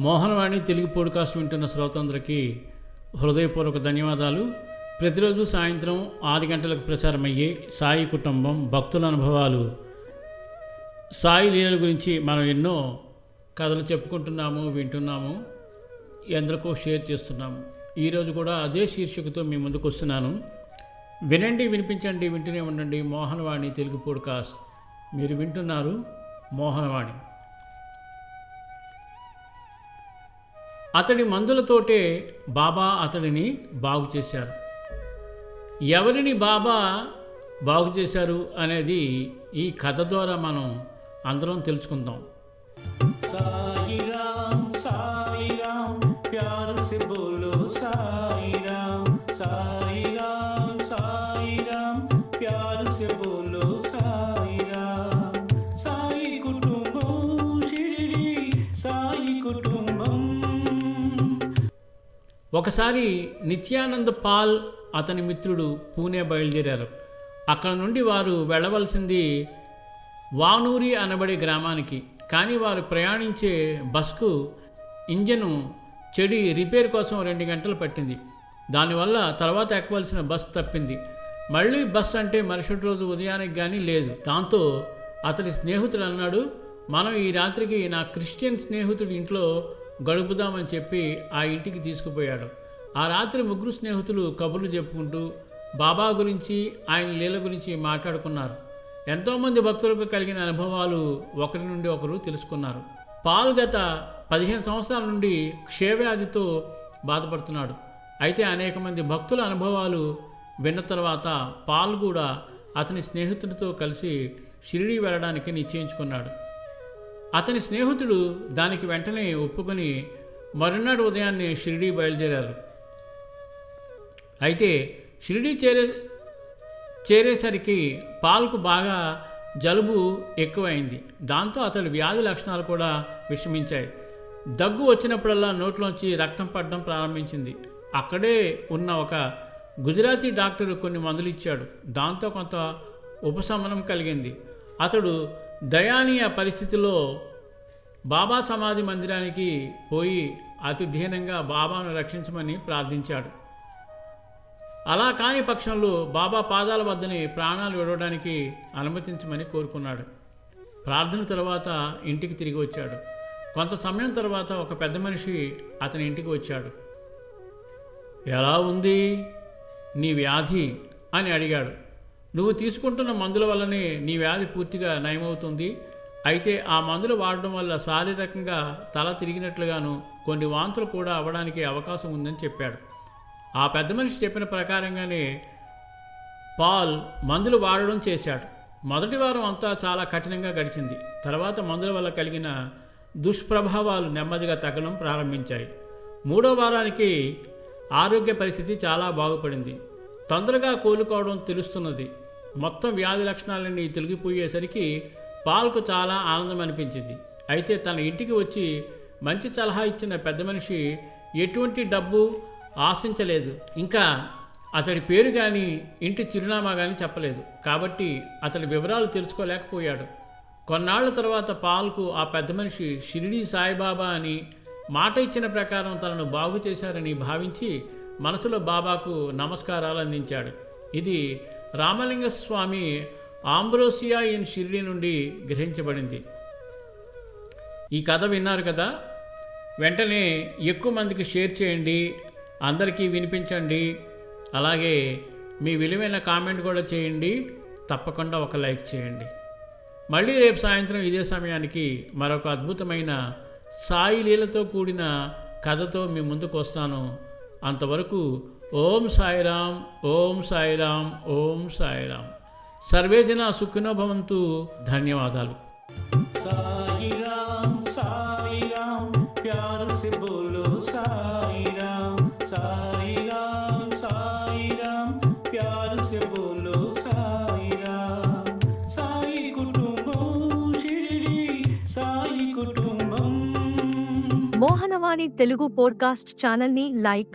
Mohanavani Telugu podcast వింటున్న శ్రోతందరికీ హృదయపూర్వక ధన్యవాదాలు. ప్రతిరోజు సాయంత్రం ఆరు గంటలకు ప్రసారమయ్యే సాయి కుటుంబం భక్తుల అనుభవాలు. సాయి లీలల గురించి మనం ఎన్నో కథలు చెప్పుకుంటున్నాము వింటున్నాము ఎందరికో షేర్ చేస్తున్నాము. ఈరోజు కూడా అదే శీర్షికతో మీ ముందుకు వస్తున్నాను. వినండి వినిపించండి వింటూనే ఉండండి మోహనవాణి తెలుగు పోడ్కాస్ట్. మీరు వింటున్నారు మోహనవాణి. అతడి మందులతోటే బాబా అతడిని బాగు చేశారు. ఎవరిని బాబా బాగు చేశారు అనేది ఈ కథ ద్వారా మనం అందరం తెలుసుకుందాం. సాయి కుటుంబం సాయి కుటుంబం. ఒకసారి నిత్యానంద్ పాల్ అతని మిత్రుడు పూణే బయలుదేరారు. అక్కడ నుండి వారు వెళ్ళవలసింది వానూరి అనబడే గ్రామానికి. కానీ వారు ప్రయాణించే బస్కు ఇంజను చెడి రిపేర్ కోసం రెండు గంటలు పట్టింది. దానివల్ల తర్వాత ఎక్కవలసిన బస్ తప్పింది. మళ్ళీ బస్ అంటే మరుసటి రోజు ఉదయానికి కానీ లేదు. దాంతో అతని స్నేహితుడు అన్నాడు మనం ఈ రాత్రికి నా క్రిస్టియన్ స్నేహితుడి ఇంట్లో గడుపుదామని చెప్పి ఆ ఇంటికి తీసుకుపోయాడు. ఆ రాత్రి ముగ్గురు స్నేహితులు కబుర్లు చెప్పుకుంటూ బాబా గురించి ఆయన లీల గురించి మాట్లాడుకున్నారు. ఎంతోమంది భక్తులకు కలిగిన అనుభవాలు ఒకరి నుండి ఒకరు తెలుసుకున్నారు. పాల్ గత పదిహేను సంవత్సరాల నుండి క్షయవ్యాధితో బాధపడుతున్నాడు. అయితే అనేక మంది భక్తుల అనుభవాలు విన్న తర్వాత పాల్ కూడా అతని స్నేహితుడితో కలిసి షిరిడి వెళ్ళడానికి నిశ్చయించుకున్నాడు. అతని స్నేహితుడు దానికి వెంటనే ఒప్పుకొని మరునాడు ఉదయాన్నే షిరిడీ బయలుదేరారు. అయితే షిరిడీ చేరే చేరేసరికి పాల్కు బాగా జలుబు ఎక్కువైంది. దాంతో అతడి వ్యాధి లక్షణాలు కూడా విషమించాయి. దగ్గు వచ్చినప్పుడల్లా నోట్లోంచి రక్తం పడడం ప్రారంభించింది. అక్కడే ఉన్న ఒక గుజరాతీ డాక్టరు కొన్ని మందులు ఇచ్చాడు. దాంతో కొంత ఉపశమనం కలిగింది. అతడు దయానీయ పరిస్థితిలో బాబా సమాధి మందిరానికి పోయి అతిధీనంగా బాబాను రక్షించమని ప్రార్థించాడు. అలా కాని పక్షంలో బాబా పాదాల వద్దని ప్రాణాలు విడవడానికి అనుమతించమని కోరుకున్నాడు. ప్రార్థన తర్వాత ఇంటికి తిరిగి వచ్చాడు. కొంత సమయం తర్వాత ఒక పెద్ద మనిషి అతని ఇంటికి వచ్చాడు. ఎలా ఉంది? నీ వ్యాధి? అని అడిగాడు. నువ్వు తీసుకుంటున్న మందుల వల్లనే నీ వ్యాధి పూర్తిగా నయమవుతుంది. అయితే ఆ మందులు వాడడం వల్ల శారీరకంగా తల తిరిగినట్లుగాను కొన్ని వాంతులు కూడా అవ్వడానికి అవకాశం ఉందని చెప్పాడు. ఆ పెద్ద మనిషి చెప్పిన ప్రకారంగానే పాల్ మందులు వాడడం చేశాడు. మొదటి వారం అంతా చాలా కఠినంగా గడిచింది. తర్వాత మందుల వల్ల కలిగిన దుష్ప్రభావాలు నెమ్మదిగా తగ్గడం ప్రారంభించాయి. మూడో వారానికి ఆరోగ్య పరిస్థితి చాలా బాగుపడింది. తొందరగా కోలుకోవడం తెలుస్తున్నది. మొత్తం వ్యాధి లక్షణాలన్నీ తొలగిపోయేసరికి పాల్కు చాలా ఆనందం అనిపించింది అయితే తన ఇంటికి వచ్చి మంచి సలహా ఇచ్చిన పెద్ద మనిషి ఎటువంటి డబ్బు ఆశించలేదు. ఇంకా అతడి పేరు కానీ ఇంటి చిరునామా కానీ చెప్పలేదు. కాబట్టి అతడి వివరాలు తెలుసుకోలేకపోయాడు. కొన్నాళ్ళ తర్వాత పాల్కు ఆ పెద్ద మనిషి షిరిడి సాయిబాబా అని మాట ఇచ్చిన ప్రకారం తనను బాగు చేశారని భావించి మనసులో బాబాకు నమస్కారాలు అందించాడు ఇది రామలింగ స్వామి ఆంబ్రోసియా ఇన్ షిరిడి నుండి గ్రహించబడింది. ఈ కథ విన్నారు కదా? వెంటనే ఎక్కువ మందికి షేర్ చేయండి అందరికీ వినిపించండి అలాగే మీ విలువైన కామెంట్ కూడా చేయండి తప్పకుండా ఒక లైక్ చేయండి. మళ్ళీ రేపు సాయంత్రం ఇదే సమయానికి మరొక అద్భుతమైన సాయి లీలతో కూడిన కథతో మీ ముందుకు వస్తాను. అంతవరకు ఓం సాయిరాం ఓం సాయిరాం ఓం సాయిరాం. సర్వే జన సుఖినో భవంతు. ధన్యవాదాలు. సాయిరాం సాయిరాం సాయి కుటుంబం. మోహనవాణి తెలుగు పోడ్కాస్ట్ ఛానల్ని లైక్